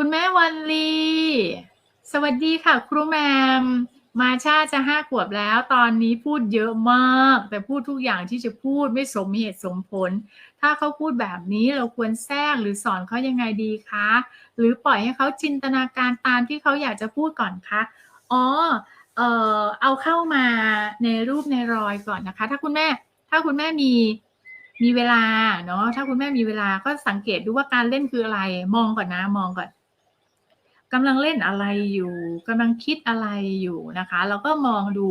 คุณแม่วันลี สวัสดีค่ะ ครูแมม มาชาจะห้าขวบแล้ว ตอนนี้พูดเยอะมาก แต่พูดทุกอย่างที่จะพูดไม่สมเหตุสมผล ถ้าเขาพูดแบบนี้เราควรแทรกหรือสอนเขายังไงดีคะ หรือปล่อยให้เขาจินตนาการตามที่เขาอยากจะพูดก่อนคะอ๋อเออเอาเข้ามาในรูปในรอยก่อนนะคะ ถ้าคุณแม่ ถ้าคุณแม่มีมีเวลาเนาะถ้าคุณแม่มีเวลาก็สังเกตดูว่าการเล่นคืออะไร มองก่อนนะมองก่อน กำลังเล่นอะไรอยู่กำลังคิดอะไรอยู่นะคะ เราก็มองดู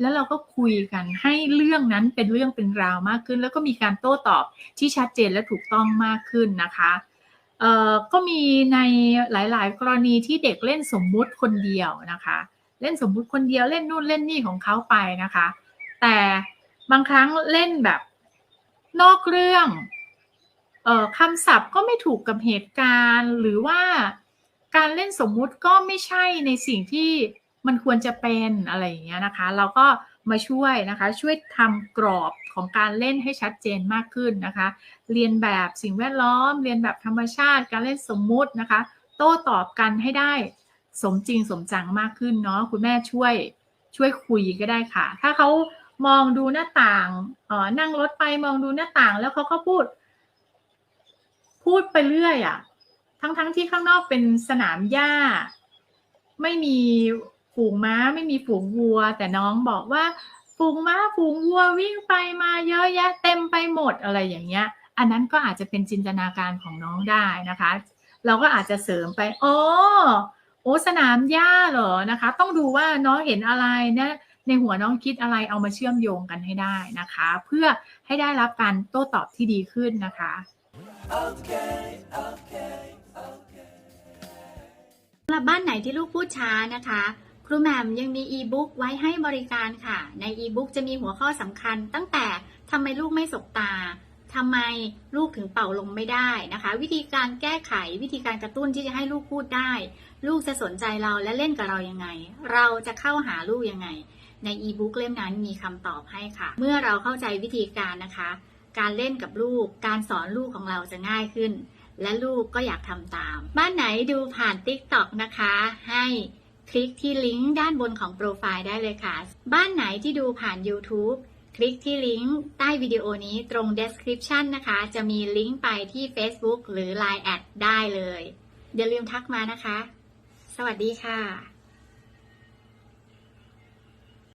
แล้วเราก็คุยกันให้เรื่องนั้นเป็นเรื่องเป็นราวมากขึ้น แล้วก็มีการโต้ตอบที่ชัดเจนและถูกต้องมากขึ้นนะคะเอ่อก็มีในหลาย ๆ กรณีที่เด็กเล่นสมมุติคนเดียวนะคะ เล่นสมมุติคนเดียวเล่นนู่นเล่นนี่ของเขาไปนะคะ แต่บางครั้งเล่นแบบนอกเรื่องเอ่อคำศัพท์ก็ไม่ถูกกับเหตุการณ์หรือว่า การเล่นสมมุติก็ไม่ใช่ในสิ่งที่มันควรจะเป็นอะไรอย่างเงี้ยนะคะ เราก็มาช่วยนะคะ ช่วยทำกรอบของการเล่นให้ชัดเจนมากขึ้นนะคะ เรียนแบบสิ่งแวดล้อม เรียนแบบธรรมชาติ การเล่นสมมุตินะคะ โต้ตอบกันให้ได้สมจริงสมจังมากขึ้นเนาะคุณแม่ช่วยช่วยคุยก็ได้ค่ะ ถ้าเขามองดูหน้าต่างเออนั่งรถไปมองดูหน้าต่างแล้วเขาก็พูด พูดไปเรื่อยอะ ทั้งๆที่ข้างนอกเป็นสนามหญ้า ไม่มีฝูงม้าไม่มีฝูงวัว แต่น้องบอกว่าฝูงม้าฝูงวัววิ่งไปมาเยอะแยะ เต็มไปหมดอะไรอย่างเงี้ย อันนั้นก็อาจจะเป็นจินตนาการของน้องได้นะคะ เราก็อาจจะเสริมไปโอ๋อโอ้สนามหญ้าเหรอนะคะ ต้องดูว่าน้องเห็นอะไรนะในหัวน้องคิดอะไรเอามาเชื่อมโยงกันให้ได้นะคะ เพื่อให้ได้รับการโต้ตอบที่ดีขึ้นนะคะส บ้านไหนที่ลูกพูดช้านะคะ ครูแหม่มยังมีอีบุ๊กไว้ให้บริการค่ะ ในอีบุ๊กจะมีหัวข้อสำคัญ ตั้งแต่ทำไมลูกไม่สบตาทำไมลูกถึงเป่าลมไม่ได้นะคะ วิธีการแก้ไขวิธีการกระตุ้นที่จะให้ลูกพูดได้ ลูกจะสนใจเราและเล่นกับเรายังไง เราจะเข้าหาลูกยังไง ในอีบุ๊กเล่มนั้นมีคำตอบให้ค่ะ เมื่อเราเข้าใจวิธีการนะคะ การเล่นกับลูก การสอนลูกของเราจะง่ายขึ้น และลูกก็อยากทำตาม บ้านไหนดูผ่าน TikTok นะคะ ให้คลิกที่ลิงก์ด้านบนของโปรไฟล์ได้เลยค่ะ บ้านไหนที่ดูผ่าน YouTube คลิกที่ลิงก์ใต้วิดีโอนี้ตรง description นะคะ จะมีลิงก์ไปที่ Facebook หรือ Line แอดได้เลย อย่าลืมทักมานะคะ สวัสดีค่ะ